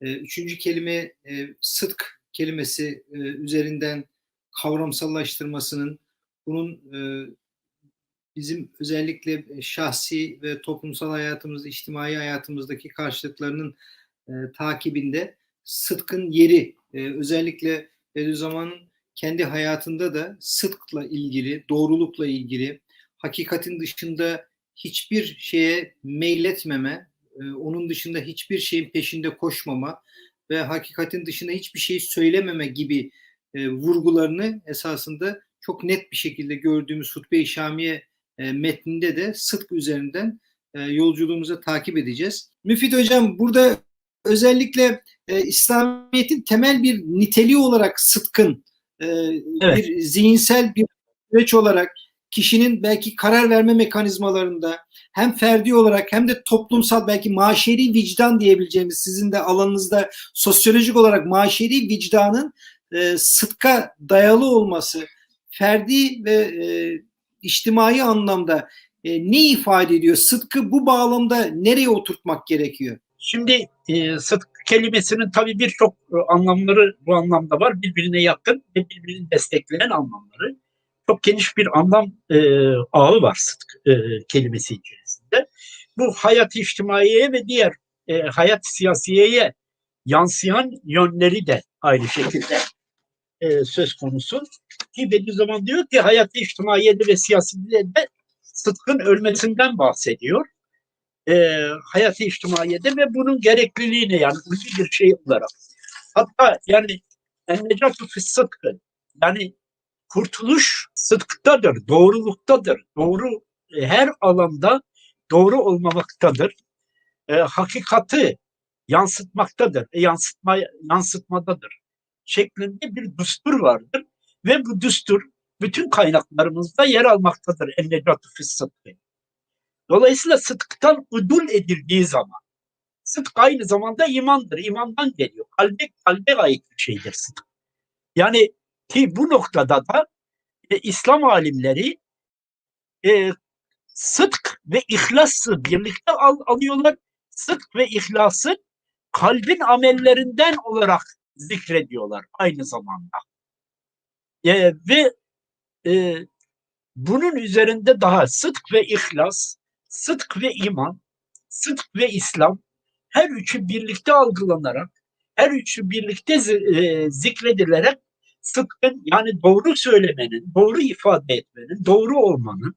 E, üçüncü kelime e, sıdk kelimesi e, üzerinden kavramsallaştırmasının bunun e, bizim özellikle şahsi ve toplumsal hayatımız, içtimai hayatımızdaki karşılıklarının e, takibinde sıdkın yeri e, özellikle Bediüzzaman'ın kendi hayatında da sıdkla ilgili, doğrulukla ilgili, hakikatin dışında hiçbir şeye meyletmeme, e, onun dışında hiçbir şeyin peşinde koşmama ve hakikatin dışında hiçbir şey söylememe gibi e, vurgularını esasında çok net bir şekilde gördüğümüz Hutbe-i Şamiye e, metninde de sıdk üzerinden e, yolculuğumuza takip edeceğiz. Müfit Hocam burada özellikle e, İslamiyet'in temel bir niteliği olarak sıdkın e, Evet. bir zihinsel bir süreç olarak kişinin belki karar verme mekanizmalarında hem ferdi olarak hem de toplumsal belki maşeri vicdan diyebileceğimiz sizin de alanınızda sosyolojik olarak maşeri vicdanın e, sıdka dayalı olması ferdi ve e, içtimai anlamda e, ne ifade ediyor? Sıdkı bu bağlamda nereye oturtmak gerekiyor? Şimdi e, sıdk kelimesinin tabii birçok e, anlamları bu anlamda var. Birbirine yakın ve birbirini destekleyen anlamları. Çok geniş bir anlam e, ağı var sıdk e, kelimesi içerisinde. Bu hayat içtimaiye ve diğer e, hayat siyasiyeye yansıyan yönleri de aynı şekilde e, söz konusu. Ki Bediüzzaman diyor ki hayat içtimaiyede ve siyaside de sıdkın ölmesinden bahsediyor e, hayat-ı içtimaiyede ve bunun gerekliliğine yani ulvi bir şey olarak. Hatta yani ennecatu fis sıdkı yani kurtuluş sıdktadır, doğruluktadır. Doğru e, her alanda doğru olmamaktadır. E, hakikati yansıtmaktadır, e, yansıtma, yansıtmadadır şeklinde bir düstur vardır ve bu düstur bütün kaynaklarımızda yer almaktadır ennecatu fis sıdkı. Dolayısıyla sıdktan udul edildiği zaman sıdk aynı zamanda imandır. İmandan geliyor. Kalbe, kalbe ait bir şeydir sıdk. Yani ki bu noktada da e, İslam alimleri e, sıdk ve ihlası birlikte al, alıyorlar. Sıdk ve ihlası kalbin amellerinden olarak zikrediyorlar aynı zamanda. E, ve e, bunun üzerinde daha sıdk ve ihlas, sıdk ve iman, sıdk ve İslam her üçü birlikte algılanarak, her üçü birlikte e, zikredilerek sıdkın yani doğru söylemenin, doğru ifade etmenin, doğru olmanın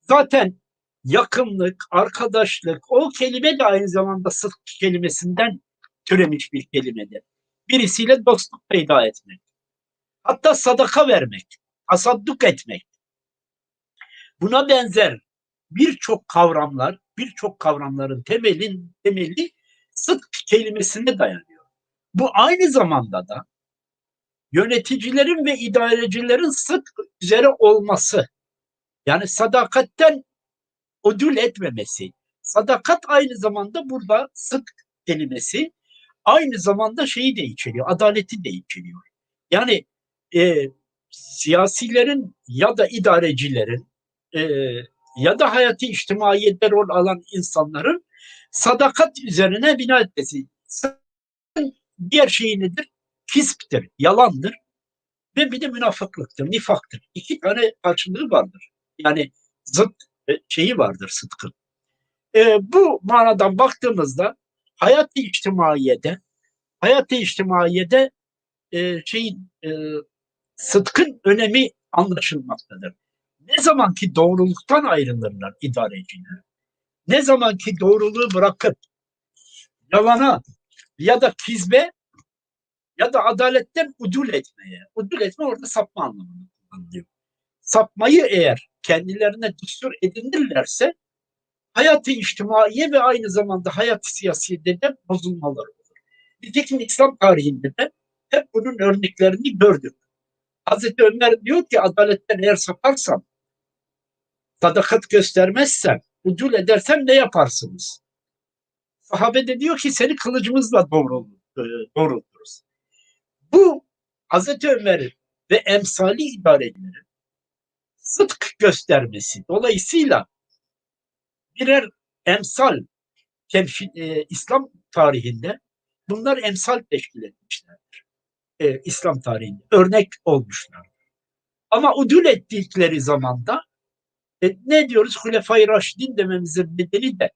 zaten yakınlık, arkadaşlık, o kelime de aynı zamanda sıdk kelimesinden türemiş bir kelimedir. Birisiyle dostluk peyda etmek. Hatta sadaka vermek, tasadduk etmek. Buna benzer birçok kavramlar, birçok kavramların temelin temeli sıdk kelimesine dayanıyor. Bu aynı zamanda da yöneticilerin ve idarecilerin sıdk üzere olması. Yani sadakatten ödül etmemesi. Sadakat aynı zamanda burada sıdk kelimesi aynı zamanda şeyi de içeriyor, adaleti de içeriyor. Yani e, siyasilerin ya da idarecilerin e, ya da hayatı içtimaiyette rol alan insanların sadakat üzerine bina etmesi. Diğer şey nedir? Kisptir, yalandır ve bir de münafıklıktır, nifaktır. İki tane karşılığı vardır. Yani zıt e, şeyi vardır sıdkın. E, bu manadan baktığımızda hayat-ı içtimaiyede hayat-ı içtimaiyede e, şeyin e, sıdkın önemi anlaşılmaktadır. Ne zaman ki doğruluktan ayrılırlar idareciler, ne zaman ki doğruluğu bırakıp yalana ya da kizbe ya da adaletten udul etmeye, udul etme orada sapma anlamında kullanılıyor. Sapmayı eğer kendilerine düstur edinirlerse hayatı içtimaiye ve aynı zamanda hayat siyasiyede de bozulmalar olur. Nitekim İslam tarihinde de hep bunun örneklerini gördük. Hazreti Ömer diyor ki adaletten eğer saparsam, sadakat göstermezsem, ucul edersem ne yaparsınız? Sahabe de diyor ki seni kılıcımızla doğrul, e, doğrulturuz. Bu Hazreti Ömer ve emsali idarecilerin sıdk göstermesi. Dolayısıyla birer emsal temsil, e, İslam tarihinde bunlar emsal teşkil etmişlerdir. Ee, İslam tarihinde. Örnek olmuşlar. Ama udul ettikleri zamanda e, ne diyoruz? Hulefai Raşidin dememizin bedeli de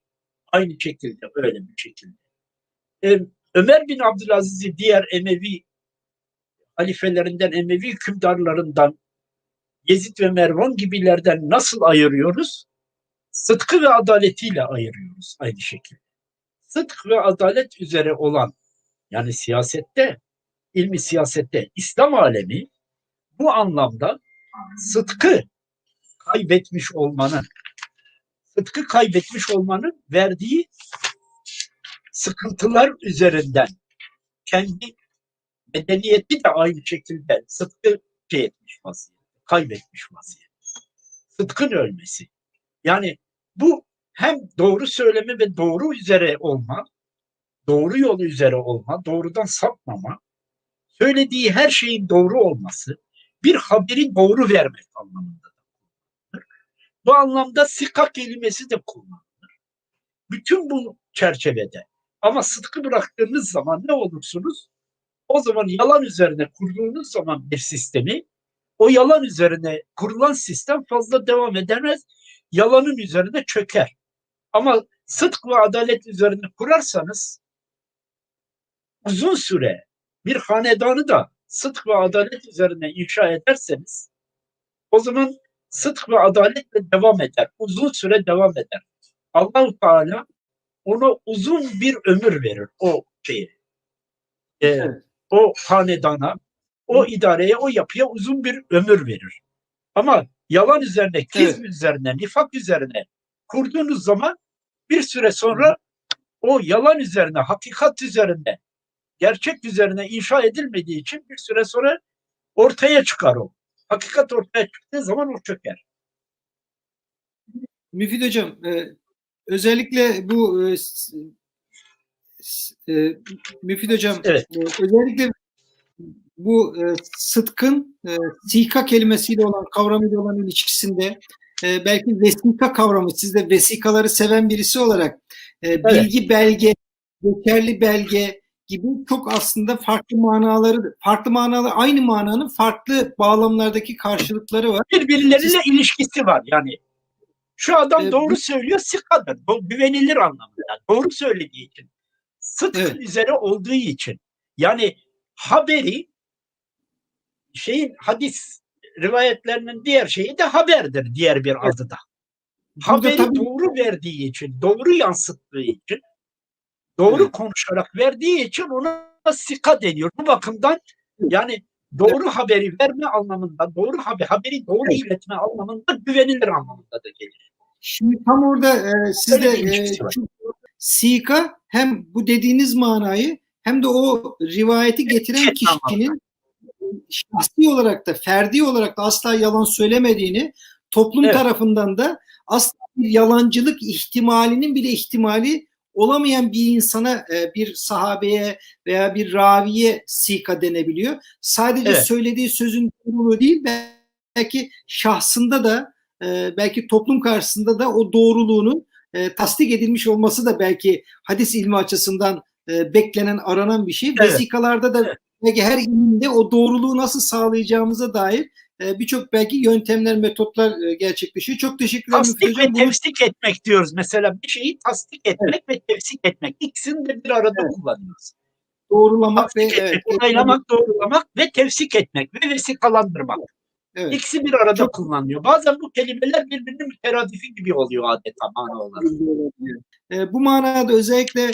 aynı şekilde, öyle bir şekilde. E, Ömer bin Abdülaziz'i diğer Emevi halifelerinden, Emevi hükümdarlarından, Yezid ve Mervan gibilerden nasıl ayırıyoruz? Sıdkı ve adaletiyle ayırıyoruz aynı şekilde. Sıdk ve adalet üzere olan, yani siyasette, ilmi siyasette İslam alemi bu anlamda sıdkı kaybetmiş olmanın, sıdkı kaybetmiş olmanın verdiği sıkıntılar üzerinden kendi medeniyeti de aynı şekilde sıdkı şey etmiş vaziyette, kaybetmiş vaziyette. Sıdkın ölmesi. Yani bu hem doğru söyleme ve doğru üzere olma, doğru yol üzere olma, doğrudan sapmama, söylediği her şeyin doğru olması, bir haberi doğru vermek anlamında. Bu anlamda sika kelimesi de kullanılır. Bütün bu çerçevede ama sıdkı bıraktığınız zaman ne olursunuz? O zaman yalan üzerine kurduğunuz zaman bir sistemi, o yalan üzerine kurulan sistem fazla devam edemez, yalanın üzerine çöker. Ama sıdk ve adalet üzerine kurarsanız uzun süre bir hanedanı da sıdk ve adalet üzerine inşa ederseniz o zaman sıdk ve adaletle devam eder. Uzun süre devam eder. Allahu Teala ona uzun bir ömür verir o şeye. Ee, Evet. O hanedana, o idareye, o yapıya uzun bir ömür verir. Ama yalan üzerine, kizm üzerine, nifak üzerine kurduğunuz zaman bir süre sonra o yalan üzerine, hakikat üzerine, gerçek üzerine inşa edilmediği için bir süre sonra ortaya çıkar o. Hakikat ortaya çıktığı zaman o çöker. Müfit Hocam, e, özellikle bu e, e, Müfit Hocam, Evet. e, özellikle bu e, sıdkın e, sika kelimesiyle olan kavramıyla olan ilişkisinde e, belki vesika kavramı, siz de vesikaları seven birisi olarak e, bilgi belge, geçerli belge gibi çok aslında farklı manaları, farklı manalar, aynı mananın farklı bağlamlardaki karşılıkları var. Birbirleriyle ilişkisi var yani. Şu adam doğru bu- söylüyor, sikadır. Do- güvenilir anlamında. Doğru söylediği için. Sıdk Evet. üzere olduğu için. Yani haberi şeyin hadis rivayetlerinin diğer şeyi de haberdir diğer bir adı da. Burada Haberi tabii- doğru verdiği için, doğru yansıttığı için, doğru Evet. konuşarak verdiği için ona sika deniyor. Bu bakımdan yani doğru haberi verme anlamında, doğru haber, haberi doğru Evet. iletme anlamında güvenilir anlamında da gelir. Şimdi tam orada e, siz de e, var. şu sika hem bu dediğiniz manayı hem de o rivayeti getiren Evet, kişinin şahsi olarak da ferdi olarak da asla yalan söylemediğini toplum Evet. tarafından da asla bir yalancılık ihtimalinin bile ihtimali olamayan bir insana e, bir sahabeye veya bir raviye sika denebiliyor. Sadece Evet. söylediği sözün doğruluğu değil belki şahsında da e, belki toplum karşısında da o doğruluğunun e, tasdik edilmiş olması da belki hadis ilmi açısından e, beklenen, aranan bir şey. Evet. Vesikalarda da Evet. belki her ilimde o doğruluğu nasıl sağlayacağımıza dair e, birçok belki yöntemler, metotlar e, gerçekleşiyor. Çok teşekkürler Tasdik ve Hocam. Bunu- tevsik etmek diyoruz. Mesela bir şeyi tasdik etmek ve tevsik etmek. İkisini de bir arada Evet. kullanıyoruz. doğrulamak ve Tasdik evet, etmek, onaylamak, doğrulamak ve tevsik etmek ve vesikalandırmak. evet. İkisi bir arada Çok- kullanılıyor. Bazen bu kelimeler birbirinin müteradifi gibi oluyor adeta mana olarak. E, bu manada özellikle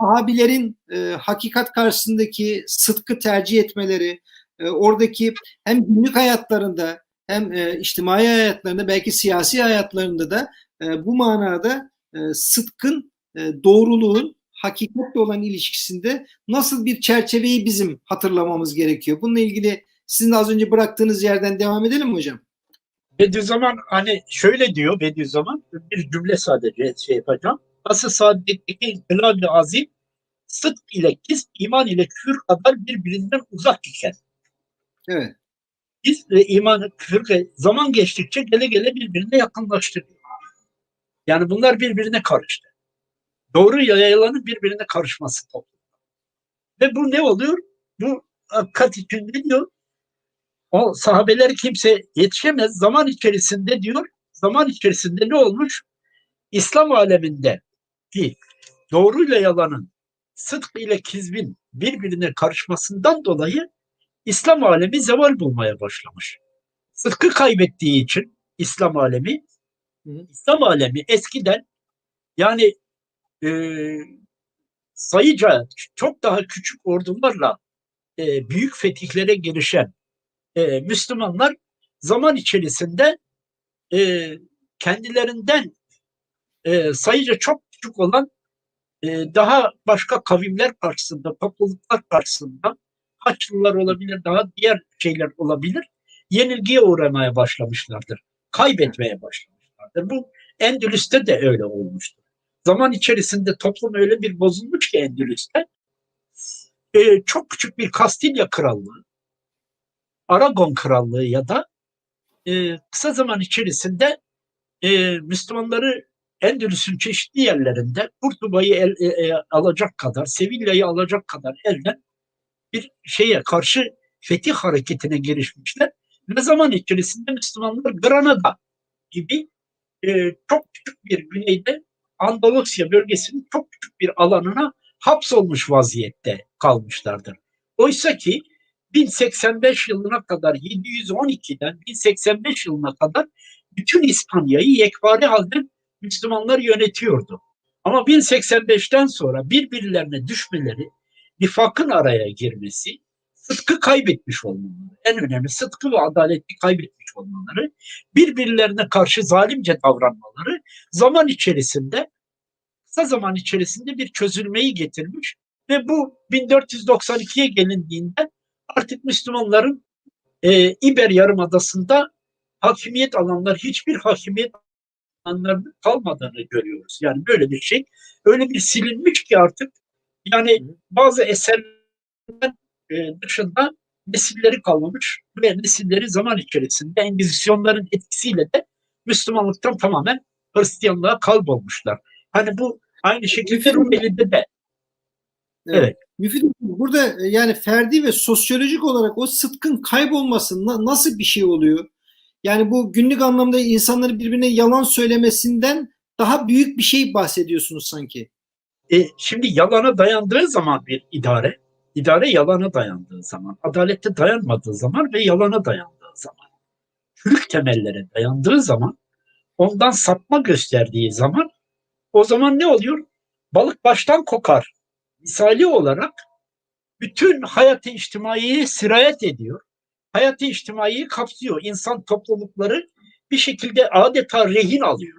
sahabilerin e, hakikat karşısındaki sıdkı tercih etmeleri, e, oradaki hem günlük hayatlarında hem e, içtimai hayatlarında belki siyasi hayatlarında da e, bu manada e, sıdkın, e, doğruluğun hakikatle olan ilişkisinde nasıl bir çerçeveyi bizim hatırlamamız gerekiyor. Bununla ilgili sizin az önce bıraktığınız yerden devam edelim mi hocam? Bediüzzaman hani şöyle diyor Bediüzzaman bir cümle sadece şey yapacağım. Asıl saadetteki inkılab-ı azim sıdk ile kis iman ile küfür kadar birbirinden uzak iken Evet. biz ve iman küfür zaman geçtikçe gele gele birbirine yakınlaştırıyor. Yani bunlar birbirine karıştı. Doğru ile yalanın birbirine karışması toplum. Ve bu ne oluyor? Bu hakikat içinde diyor o sahabeler kimse yetişemez. Zaman içerisinde diyor zaman içerisinde ne olmuş? İslam aleminde ki doğruyla yalanın, sıdk ile kizbin birbirine karışmasından dolayı İslam alemi zeval bulmaya başlamış. Sıdkı kaybettiği için İslam alemi. İslam alemi eskiden yani e, sayıca çok daha küçük ordularla e, büyük fetihlere girişen e, Müslümanlar zaman içerisinde e, kendilerinden e, sayıca çok küçük olan e, daha başka kavimler karşısında, topluluklar karşısında Haçlılar olabilir, daha diğer şeyler olabilir. Yenilgiye uğramaya başlamışlardır. Kaybetmeye başlamışlardır. Bu Endülüs'te de öyle olmuştur. Zaman içerisinde toplum öyle bir bozulmuş ki Endülüs'te e, çok küçük bir Kastilya Krallığı, Aragon Krallığı ya da e, kısa zaman içerisinde e, Müslümanları Endülüs'ün çeşitli yerlerinde Kurtuba'yı e, e, alacak kadar, Sevilla'yı alacak kadar elden bir şeye karşı fetih hareketine girişmişler. Ve zaman içerisinde Müslümanlar Granada gibi e, çok küçük bir güneyde Andalusya bölgesinin çok küçük bir alanına hapsolmuş vaziyette kalmışlardır. Oysa ki 1085 yılına kadar 712'den 1085 yılına kadar bütün İspanya'yı yekpare halde Müslümanlar yönetiyordu. Ama 1085'ten sonra birbirlerine düşmeleri, nifakın araya girmesi, sıdkı kaybetmiş olmaları, en önemli sıdkı ve adaleti kaybetmiş olmaları, birbirlerine karşı zalimce davranmaları zaman içerisinde, kısa zaman içerisinde bir çözülmeyi getirmiş ve bu 1492'ye gelindiğinde artık Müslümanların e, İber Yarımadası'nda hakimiyet alanlar hiçbir hakimiyet alanlarının kalmadığını görüyoruz. Yani böyle bir şey öyle bir silinmiş ki artık yani bazı eserler e, dışında nesilleri kalmamış ve nesilleri zaman içerisinde Engizisyonların etkisiyle de Müslümanlıktan tamamen Hristiyanlığa kalbolmuşlar. Hani bu aynı şekilde Rumeli'de de Evet. Müfit burada e, yani ferdi ve sosyolojik olarak o sıtkın kaybolması na- nasıl bir şey oluyor? Yani bu günlük anlamda insanları birbirine yalan söylemesinden daha büyük bir şey bahsediyorsunuz sanki. E, şimdi yalana dayandığı zaman bir idare, idare yalana dayandığı zaman, adalette dayanmadığı zaman ve yalana dayandığı zaman, çürük temellere dayandığı zaman, ondan sapma gösterdiği zaman, o zaman ne oluyor? Balık baştan kokar. Misali olarak bütün hayat-ı içtimaiye sirayet ediyor. Hayat-ı içtimaiyi kapsıyor. İnsan toplulukları bir şekilde adeta rehin alıyor.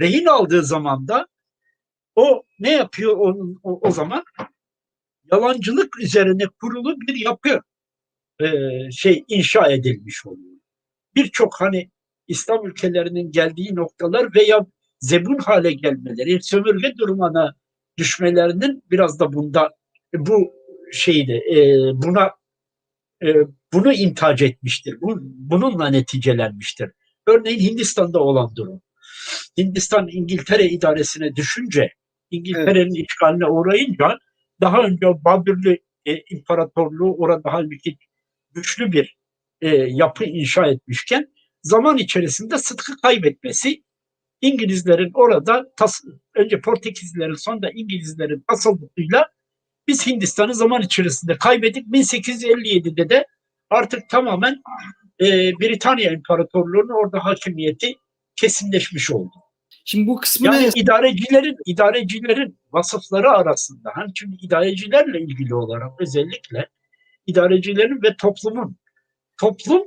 Rehin aldığı zaman da o ne yapıyor onun, o, o zaman? Yalancılık üzerine kurulu bir yapı e, şey inşa edilmiş oluyor. Birçok hani İslam ülkelerinin geldiği noktalar veya zebun hale gelmeleri, sömürge durumuna düşmelerinin biraz da bunda bu şeydi e, buna e, bunu intihac etmiştir. Bu, bununla neticelenmiştir. Örneğin Hindistan'da olan durum. Hindistan İngiltere idaresine düşünce, İngiltere'nin işgaline uğrayınca daha önce Babürlü e, İmparatorluğu orada halbuki güçlü bir e, yapı inşa etmişken zaman içerisinde sıtkı kaybetmesi İngilizlerin orada tas, önce Portekizlilerin sonra İngilizlerin tasallutuyla biz Hindistan'ı zaman içerisinde kaybettik. 1857'de de artık tamamen e, Britanya İmparatorluğu'nun orada hakimiyeti kesinleşmiş oldu. Şimdi bu kısmına Yani idarecilerin idarecilerin vasıfları arasında hani şimdi idarecilerle ilgili olarak özellikle idarecilerin ve toplumun toplum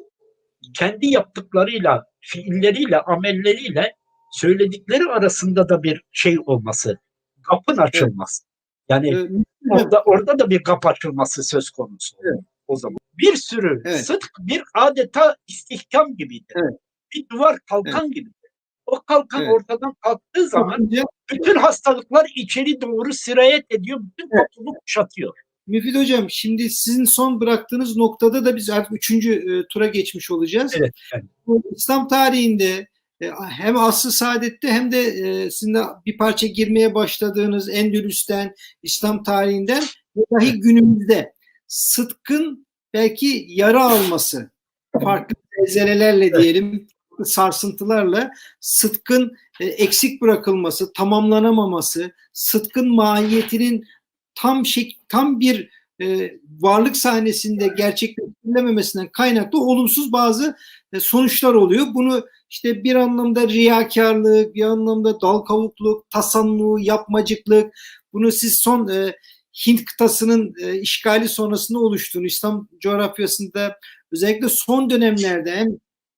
kendi yaptıklarıyla, fiilleriyle, amelleriyle söyledikleri arasında da bir şey olması, kapın açılması. Yani e, orada orada da bir kapı açılması söz konusu. Evet. O zaman bir sürü Evet. sıdk bir adeta istihkam gibidir. Evet. Bir duvar kalkan gibidir. O kalkan Evet. ortadan kalktığı zaman bütün hastalıklar içeri doğru sirayet ediyor. Bütün Evet. toplumu kuşatıyor. Müfit Hocam şimdi sizin son bıraktığınız noktada da biz artık üçüncü e, tura geçmiş olacağız. Evet. Bu İslam tarihinde hem asr saadette hem de e, sizin de bir parça girmeye başladığınız Endülüs'ten, İslam tarihinden dahi günümüzde sıtkın belki yara alması, farklı zelzelelerle diyelim, sarsıntılarla sıtkın e, eksik bırakılması, tamamlanamaması, sıtkın mahiyetinin tam şek tam bir e, varlık sahnesinde gerçekleştirilememesinden kaynaklı olumsuz bazı e, sonuçlar oluyor. Bunu işte bir anlamda riyakarlık, bir anlamda dal kavukluk, tasannu, yapmacıklık, bunu siz son e, Hint kıtasının e, işgali sonrasında oluştuğunu, İslam coğrafyasında özellikle son dönemlerde hem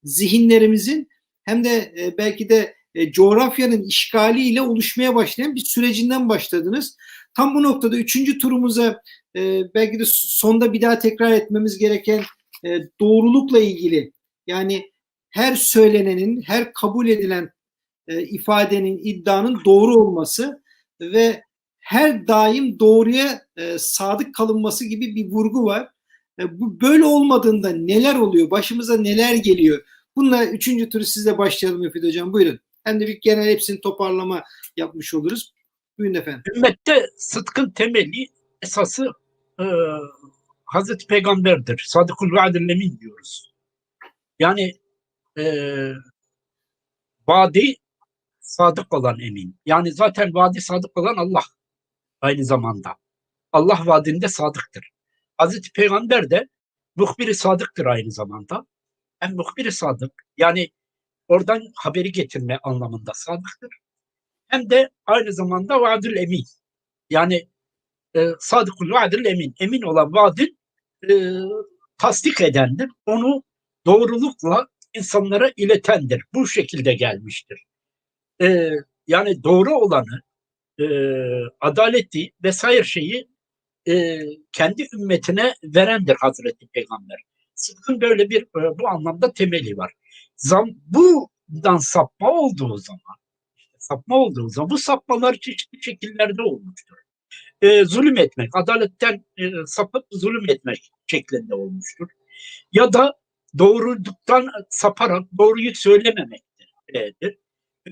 zihinlerimizin hem de e, belki de e, coğrafyanın işgaliyle oluşmaya başlayan bir sürecinden başladınız. Tam bu noktada üçüncü turumuza e, belki de sonda bir daha tekrar etmemiz gereken e, doğrulukla ilgili yani her söylenenin, her kabul edilen e, ifadenin, iddianın doğru olması ve her daim doğruya e, sadık kalınması gibi bir vurgu var. E, bu böyle olmadığında neler oluyor? Başımıza neler geliyor? Bununla üçüncü turu sizle başlayalım Müfit Hocam. Buyurun. Hem de bir genel hepsini toparlama yapmış oluruz. Buyurun efendim. Ümmette sıdkın temeli esası e, Hazreti Peygamber'dir. Sadıkul vaadil emin diyoruz. Yani e, vaadi sadık olan emin. Yani zaten vaadi sadık olan Allah aynı zamanda. Allah vaadinde sadıktır. Hazreti Peygamber de muhbiri sadıktır aynı zamanda. Hem muhbiri sadık yani oradan haberi getirme anlamında sadıktır. Hem de aynı zamanda vaadül emin. Yani e, sadıkul vaadül emin. Emin olan vaadin e, tasdik edendir. Onu doğrulukla insanlara iletendir. Bu şekilde gelmiştir. E, yani doğru olanı, e, adaleti vesaire şeyi e, kendi ümmetine verendir Hazreti Peygamber. Sıdkın böyle bir e, bu anlamda temeli var. Zam, bundan sapma olduğu zaman sapma olduğu zaman bu sapmalar çeşitli şekillerde olmuştur. E, zulüm etmek, adaletten e, sapıp zulüm etmek şeklinde olmuştur. Ya da doğruluktan saparak doğruyu söylememektir. E,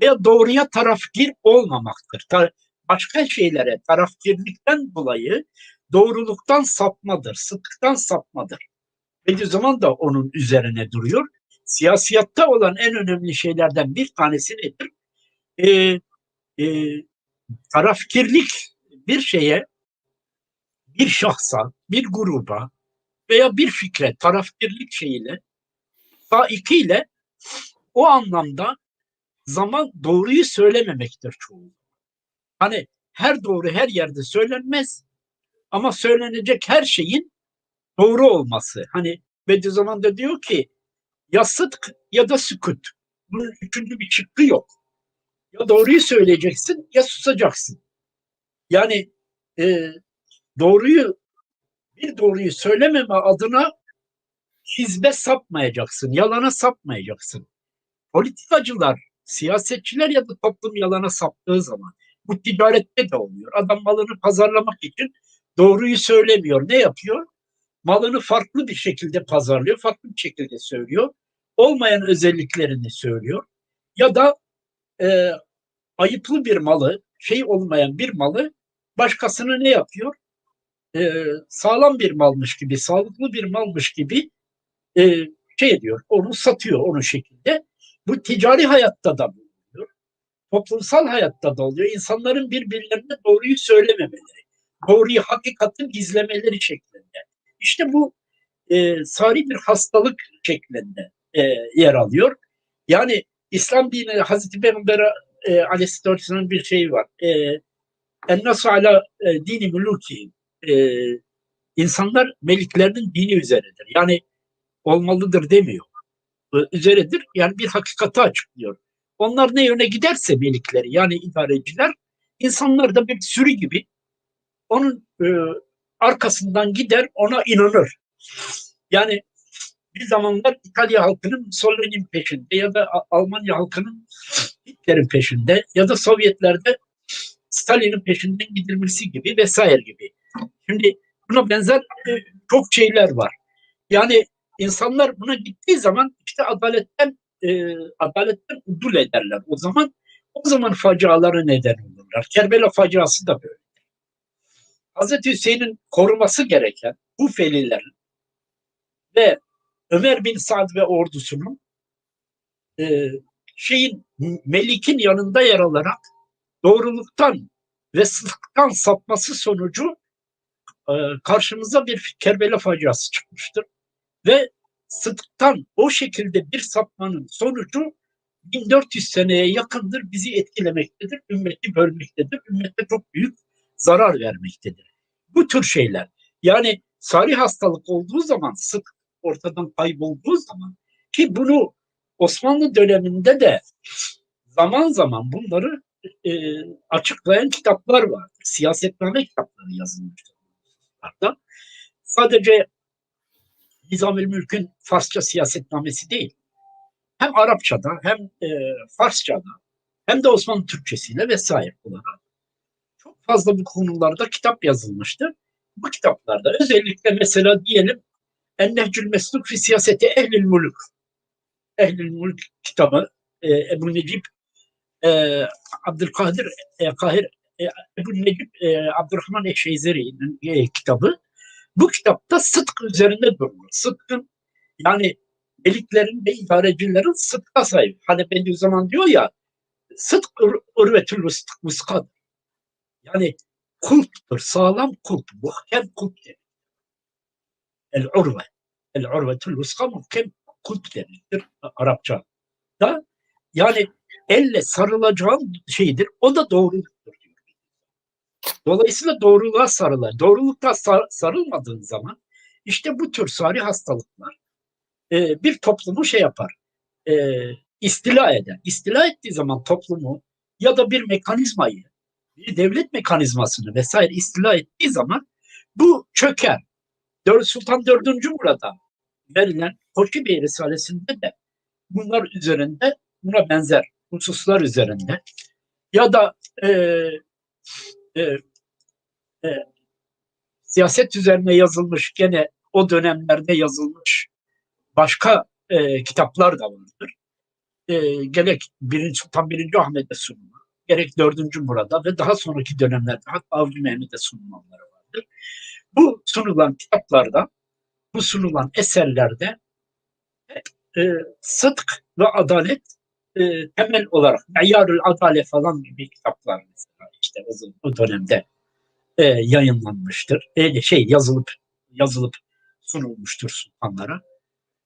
veya doğruya tarafgir olmamaktır. Ta, başka şeylere tarafgirlikten dolayı doğruluktan sapmadır, sıklıktan sapmadır. Bediüzzaman da onun üzerine duruyor. Siyasiyatta olan en önemli şeylerden bir tanesi nedir? Ee, e, tarafkirlik bir şeye, bir şahsa, bir gruba veya bir fikre tarafkirlik şeyiyle, saikiyle o anlamda zaman doğruyu söylememektir çoğu. Hani her doğru her yerde söylenmez ama söylenecek her şeyin doğru olması. Hani Bediüzzaman da diyor ki ya sıdk ya da sükut. Bunun üçüncü bir çıkkı yok. Ya doğruyu söyleyeceksin ya susacaksın. Yani e, doğruyu bir doğruyu söylememe adına hizbe sapmayacaksın, yalana sapmayacaksın. Politikacılar, siyasetçiler ya da toplum yalana saptığı zaman bu ticarette de oluyor. Adam malını pazarlamak için doğruyu söylemiyor. Ne yapıyor? Malını farklı bir şekilde pazarlıyor, farklı bir şekilde söylüyor. Olmayan özelliklerini söylüyor. Ya da e, ayıplı bir malı, şey olmayan bir malı başkasına ne yapıyor? E, sağlam bir malmış gibi, sağlıklı bir malmış gibi e, şey ediyor, onu satıyor onun şekilde. Bu ticari hayatta da bulunuyor. Toplumsal hayatta da oluyor. İnsanların birbirlerine doğruyu söylememeleri, doğruyu, hakikatin gizlemeleri şeklinde. İşte bu e, sari bir hastalık şeklinde e, yer alıyor. Yani İslam dini Hazreti Peygamber e, Aleyhisselatü'nün bir şeyi var. E, Ennasu ala e, dini muluki. E, insanlar meliklerinin dini üzeridir. Yani olmalıdır demiyor. E, üzeridir. Yani bir hakikati açıklıyor. Onlar ne yöne giderse melikleri yani idareciler insanlar da bir sürü gibi onun e, arkasından gider ona inanır. Yani bir zamanlar İtalya halkının Mussolini'nin peşinde ya da Almanya halkının Hitler'in peşinde ya da Sovyetlerde Stalin'in peşinden gidilmesi gibi vesaire gibi. Şimdi buna benzer e, çok şeyler var. Yani insanlar buna gittiği zaman işte adaletten e, adaletten udul ederler. O zaman o zaman faciaları neden olurlar. Kerbela faciası da böyle. Hazreti Hüseyin'in koruması gereken bu felilerin ve Ömer bin Sa'd ve ordusunun e, şeyin Melik'in yanında yer alarak doğruluktan ve sıdktan sapması sonucu e, karşımıza bir Kerbela faciası çıkmıştır. Ve sıdktan o şekilde bir sapmanın sonucu 1400 seneye yakındır bizi etkilemektedir, ümmeti bölmektedir, ümmete çok büyük zarar vermektedir. Bu tür şeyler yani sari hastalık olduğu zaman sık ortadan kaybolduğu zaman ki bunu Osmanlı döneminde de zaman zaman bunları e, açıklayan kitaplar vardır. Siyasetname kitapları yazılmıştır. bunlarda. Sadece Nizamül Mülk'ün Farsça siyasetnamesi değil. Hem Arapçada hem e, Farsçada hem de Osmanlı Türkçesiyle vesaire olarak çok fazla bu konularda kitap yazılmıştır. Bu kitaplarda özellikle mesela diyelim Ennehcül Mesluk fi siyaseti ehlil muluk. Ehlil muluk kitabı e, Ebu Necip e, Abdülkadir e, Kahir e, Ebu Necip e, Abdurrahman Eşeyzeri'nin e, kitabı. Bu kitapta sıdk üzerinde durur. Sıdkın yani meliklerin ve idarecilerin sıdka sahip. Hani Bediüzzaman diyor ya sıdk urvetül vıskadır. Yani kulptur, sağlam kulp, muhkem kulp denir. El urve. El urvetül vıska muhkem kulp denir Arapça. Da yani elle sarılacağın şeydir. O da doğruluktur. Dolayısıyla doğruluğa sarılır. Doğrulukta sar, sarılmadığın zaman işte bu tür sari hastalıklar e, bir toplumu şey yapar. E, istila eder. İstila ettiği zaman toplumu ya da bir mekanizmayı, bir devlet mekanizmasını vesaire istila ettiği zaman bu çöker. Sultan 4. burada verilen Hoşki Bey Risalesi'nde de bunlar üzerinde buna benzer hususlar üzerinde ya da e, e, e, siyaset üzerine yazılmış gene o dönemlerde yazılmış başka e, kitaplar da vardır. E, gerek 1. Sultan 1. Ahmet'e sunulan, gerek 4. Murad'a ve daha sonraki dönemlerde hatta Avcı Mehmet'e sunulanları vardır. Bu sunulan kitaplarda, bu sunulan eserlerde e, sıdk ve adalet e, temel olarak Meyyarül Adale falan gibi kitaplar mesela işte o, o dönemde e, yayınlanmıştır. E, şey yazılıp yazılıp sunulmuştur sultanlara.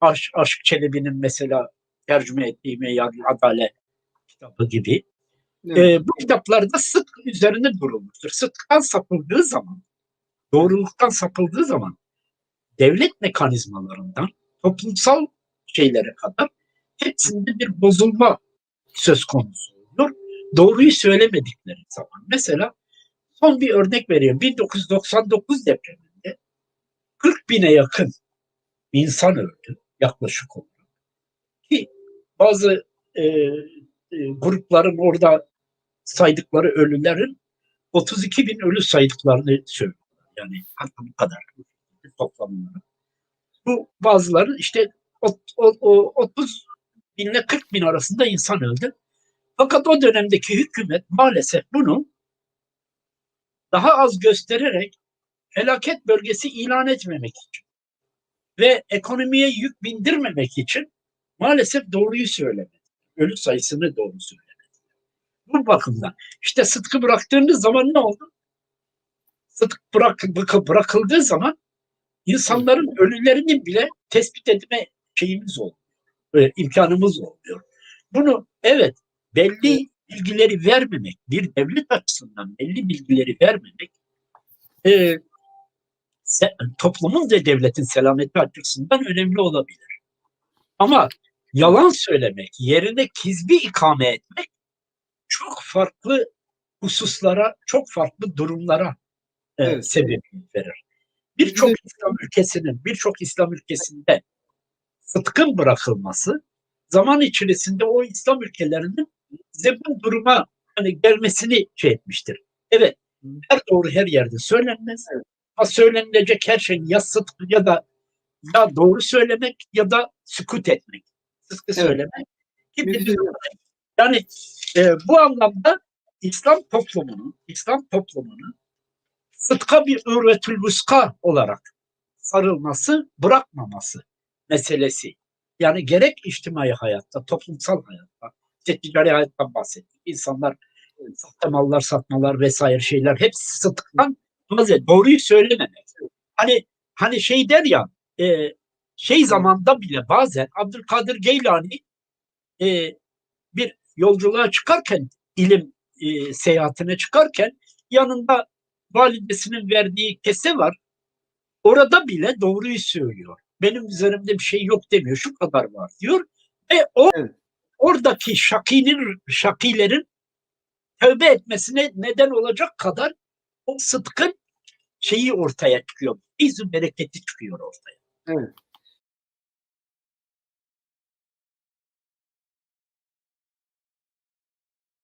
Aş, Aşık Çelebi'nin mesela tercüme ettiği Meyyarül Adale kitabı gibi. Evet. E, bu kitaplarda sıdk üzerine durulmuştur. Sıdktan sapıldığı zaman, doğruluktan sapıldığı zaman devlet mekanizmalarından toplumsal şeylere kadar hepsinde bir bozulma söz konusu olur. Doğruyu söylemedikleri zaman. Mesela son bir örnek veriyorum. 1999 depreminde 40 bine yakın insan öldü yaklaşık olarak. Ki bazı e, e, grupların orada saydıkları ölülerin 32 bin ölü saydıklarını söylüyorlar. Yani hatta bu kadar toplamları. Bu bazıları işte o, o, o, 30 binle 40 bin arasında insan öldü. Fakat o dönemdeki hükümet maalesef bunu daha az göstererek felaket bölgesi ilan etmemek için ve ekonomiye yük bindirmemek için maalesef doğruyu söylemedi. Ölü sayısını doğru söylemedi. Bu bakımdan işte sıtkı bıraktığınız zaman ne oldu? Sıdk bırak, bırakıldığı zaman insanların ölülerini bile tespit etme şeyimiz olmuyor. E, imkanımız olmuyor. Bunu evet belli bilgileri vermemek, bir devlet açısından belli bilgileri vermemek e, se, toplumun ve devletin selameti açısından önemli olabilir. Ama yalan söylemek, yerine kizbi ikame etmek çok farklı hususlara, çok farklı durumlara e, Evet. sebebiyet verir. Birçok Evet. İslam ülkesinin, birçok İslam ülkesinde sıtkın bırakılması zaman içerisinde o İslam ülkelerinin bize bu duruma hani gelmesini şey etmiştir. Evet, her doğru her yerde söylenmez. Ama söylenilecek her şey ya sıdk ya da ya doğru söylemek ya da sükut etmek. Sıdkı Evet. söylemek. Yani e, bu anlamda İslam toplumunun, İslam toplumunun sıdka bir üretül vuska olarak sarılması, bırakmaması meselesi. Yani gerek içtimai hayatta, toplumsal hayatta, işte ticari hayattan bahsettik. İnsanlar sahte mallar satmalar vesaire şeyler hepsi sıdktan bazen doğruyu söylememek. Hani hani şey der ya e, şey zamanda bile bazen Abdülkadir Geylani e, bir yolculuğa çıkarken ilim e, seyahatine çıkarken yanında validesinin verdiği kese var. Orada bile doğruyu söylüyor. Benim üzerimde bir şey yok demiyor. Şu kadar var diyor. Ve o Evet. oradaki şakinin şakilerin tövbe etmesine neden olacak kadar o sıdkın şeyi ortaya çıkıyor. İzin bereketi çıkıyor ortaya. Evet.